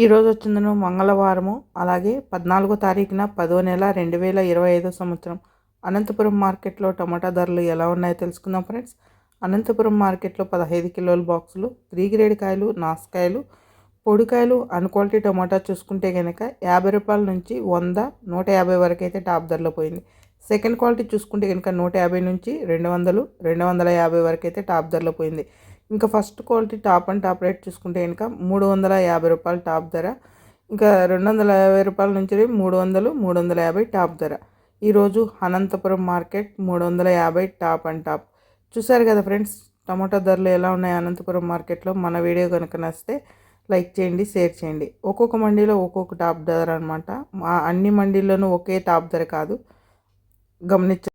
ఈరోజు వచ్చిందను మంగళవారము అలాగే పద్నాలుగో తారీఖున పదో నెల రెండు వేల ఇరవై ఐదో సంవత్సరం. అనంతపురం మార్కెట్లో టమాటా ధరలు ఎలా ఉన్నాయో తెలుసుకుందాం ఫ్రెండ్స్. అనంతపురం మార్కెట్లో పదహైదు కిలోల బాక్సులు త్రీ గ్రేడ్ కాయలు నాసుకాయలు పొడికాయలు అన్క్వాలిటీ టమాటా చూసుకుంటే కనుక యాభై రూపాయల నుంచి వంద నూట యాభై వరకు అయితే టాప్ ధరలో పోయింది. సెకండ్ క్వాలిటీ చూసుకుంటే కనుక నూట యాభై నుంచి రెండు వందలు రెండు వందల యాభై వరకు అయితే టాప్ ధరలో పోయింది. ఇంకా first quality top and top rate చూసుకుంటే కనుక మూడు వందల యాభై రూపాయలు టాప్ ధర ఇంకా రెండు వందల యాభై రూపాయల నుంచి మూడు వందలు మూడు వందల యాభై టాప్ ధర. ఈరోజు అనంతపురం మార్కెట్ మూడు వందల యాభై టాప్ అండ్ టాప్. చూసారు కదా ఫ్రెండ్స్ టమాటా ధరలు ఎలా ఉన్నాయి అనంతపురం మార్కెట్లో? మన వీడియో కనుక నచ్చితే లైక్ చేయండి షేర్ చేయండి. ఒక్కొక్క మండీలో ఒక్కొక్క టాప్ ధర అనమాట అన్ని మండీల్లోనూ ఒకే టాప్ ధర కాదు. గమనించ